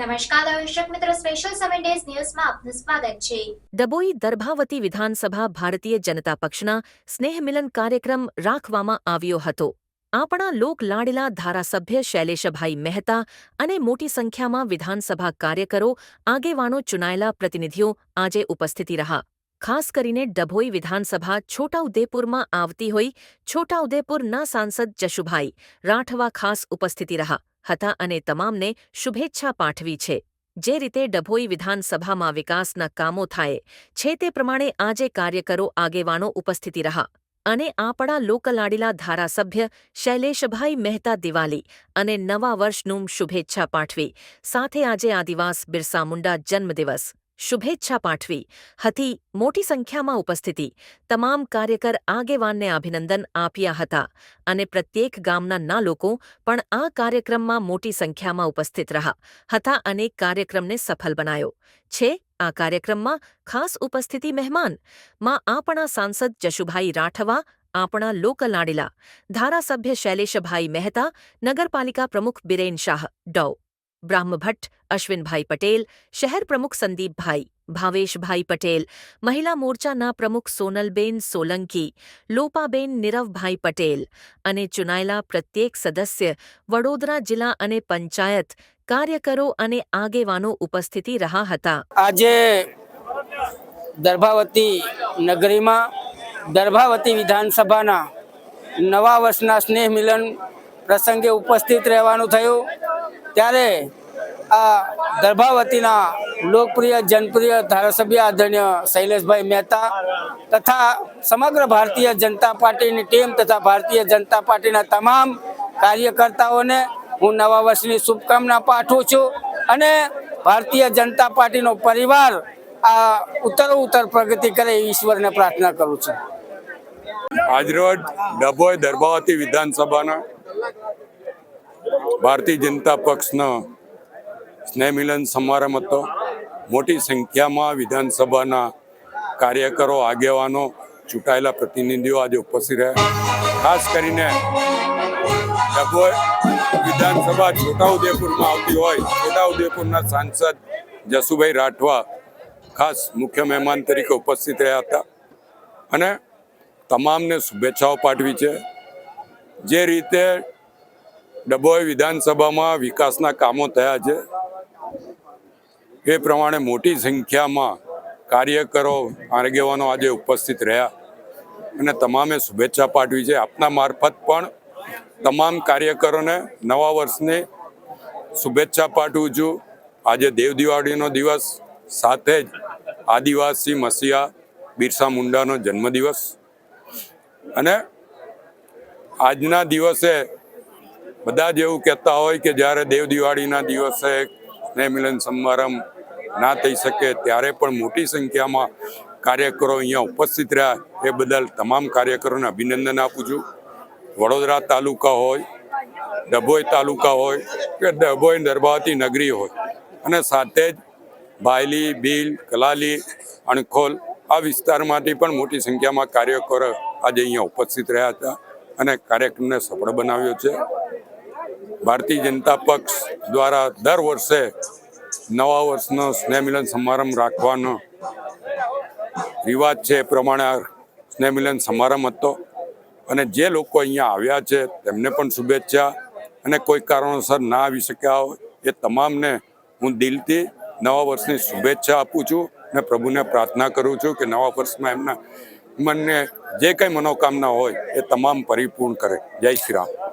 નમસ્કાર ડભોઈ દર્ભાવતી વિધાનસભા ભારતીય જનતા પક્ષના સ્નેહ મિલન કાર્યક્રમ રાખવામાં આવ્યો હતો. આપણા લોક લાડેલા ધારાસભ્ય શૈલેષભાઈ મહેતા અને મોટી સંખ્યામાં વિધાનસભા કાર્યકરો, આગેવાનો, ચૂંટાયેલા પ્રતિનિધિઓ આજે ઉપસ્થિતિ રહ્યા. ખાસ કરીને ડભોઈ વિધાનસભા છોટાઉદેપુરમાં આવતી હોઈ છોટાઉદેપુરના સાંસદ જશુભાઈ રાઠવા ખાસ ઉપસ્થિતિ રહ્યા હતા અને તમામને શુભેચ્છા પાઠવી છે. જે રીતે ડભોઈ વિધાનસભામાં વિકાસના કામો થાય છે તે પ્રમાણે આજે કાર્યકરો આગેવાનો ઉપસ્થિતિ રહ્યા અને આપણા લોકલાડીલા ધારાસભ્ય શૈલેષભાઈ મહેતા દિવાલી અને નવા વર્ષનું શુભેચ્છા પાઠવી. સાથે આજે આદિવાસ બિરસા મુંડા જન્મદિવસ શુભેચ્છા પાઠવી. હતી મોટી સંખ્યામાં ઉપસ્થિતિ. તમામ કાર્યકર આગેવાનને અભિનંદન આપ્યા હતા અને પ્રત્યેક ગામના ના લોકો પણ આ કાર્યક્રમમાં મોટી સંખ્યામાં ઉપસ્થિત રહ્યા હતા અને કાર્યક્રમને સફળ બનાયો. છે, આ કાર્યક્રમમાં ખાસ ઉપસ્થિતિ મહેમાન. માં આપણા સાંસદ જશુભાઈ રાઠવા, આપણા લોકલાડીલા ધારાસભ્ય શૈલેષભાઈ મહેતા, નગરપાલિકા પ્રમુખ બિરેન શાહ, ડો. બ્રાહ્મભટ્ટ, અશ્વિનભાઈ પટેલ, શહેર પ્રમુખ સંદીપભાઈ, ભાવેશભાઈ પટેલ, મહિલા મોરચાના પ્રમુખ સોનલબેન સોલંકી, લોપાબેન નીરવભાઈ પટેલ અને ચૂંટાયેલા પ્રત્યેક સદસ્ય વડોદરા જિલ્લા અને પંચાયત કાર્યકરો અને આગેવાનો ઉપસ્થિતિ રહ્યા હતા. આજે દર્ભાવતી નગરીમાં, દર્ભાવતી વિધાનસભાના નવા વર્ષના સ્નેહ મિલન પ્રસંગે ઉપસ્થિત રહેવાનું થયું. ત્યારે આ દર્ભાવતીના લોકપ્રિય, જનપ્રિય ધારાસભ્ય આદરણીય શૈલેષભાઈ મહેતા તથા સમગ્ર ભારતીય જનતા પાર્ટીની ટીમ તથા ભારતીય જનતા પાર્ટીના તમામ કાર્યકર્તાઓને હું નવા વર્ષની શુભકામના પાઠવું છું અને ભારતીય જનતા પાર્ટીનો પરિવાર આ ઉત્તર ઉત્તર પ્રગતિ કરે ઈશ્વરને પ્રાર્થના કરું છું. આજરોજ ડભોઈ દર્ભાવતી વિધાનસભાના ભારતીય જનતા પક્ષનો સ્નેહમિલન સમારંભ હતો. મોટી સંખ્યામાં વિધાનસભાના કાર્યકરો, આગેવાનો, ચૂંટાયેલા પ્રતિનિધિઓ આજે ઉપસ્થિત રહ્યા. ખાસ કરીને ડભોઈ વિધાનસભા છોટાઉદેપુરમાં આવતી હોય, છોટાઉદેપુરના સાંસદ જસુભાઈ રાઠવા ખાસ મુખ્ય મહેમાન તરીકે ઉપસ્થિત રહ્યા હતા. અને તમામને શુભેચ્છાઓ પાઠવી છે. જે રીતે ડભોઈ વિધાનસભામાં વિકાસના કામો થયા છે. એ પ્રમાણે મોટી સંખ્યામાં કાર્યકરો, આગેવાનો આજે ઉપસ્થિત રહ્યા અને તમામે શુભેચ્છા પાઠવી છે. આપના મારફત પણ તમામ કાર્યકરોને નવા વર્ષની શુભેચ્છા પાઠવું છું. આજે દેવ દિવાળીનો દિવસ, સાથે જ આદિવાસી મસીહા બિરસા મુંડાનો જન્મદિવસ. અને આજના દિવસે બધા જ એવું કહેતા હોય કે જ્યારે દેવ દિવાળીના દિવસે સ્નેહમિલન સમારંભ ના થઈ શકે, ત્યારે પણ મોટી સંખ્યામાં કાર્યકરો અહીંયા ઉપસ્થિત રહ્યા. એ બદલ તમામ કાર્યકરોને અભિનંદન આપું છું. વડોદરા તાલુકા હોય, ડભોઈ તાલુકા હોય કે ડભોઈ દરબાવતી નગરી હોય. અને સાથે જ બાયલી ભીલ કલાલી, અણખોલ આ વિસ્તારમાંથી પણ મોટી સંખ્યામાં કાર્યકરો આજે અહીંયા ઉપસ્થિત રહ્યા હતા અને કાર્યક્રમને સફળ બનાવ્યો છે. ભારતીય જનતા પક્ષ દ્વારા દર વર્ષે નવા વર્ષનો સ્નેહમિલન સમારંભ રાખવાનો રિવાજ છે એ પ્રમાણે આ સ્નેહમિલન સમારંભ હતો. અને જે લોકો અહીંયા આવ્યા છે તેમને પણ શુભેચ્છા અને કોઈ કારણોસર ના આવી શક્યા હોય એ તમામને હું દિલથી નવા વર્ષની શુભેચ્છા આપું છું અને પ્રભુને પ્રાર્થના કરું છું કે નવા વર્ષમાં એમના મનને જે કંઈ મનોકામના હોય એ તમામ પરિપૂર્ણ કરે. જય શ્રી રામ.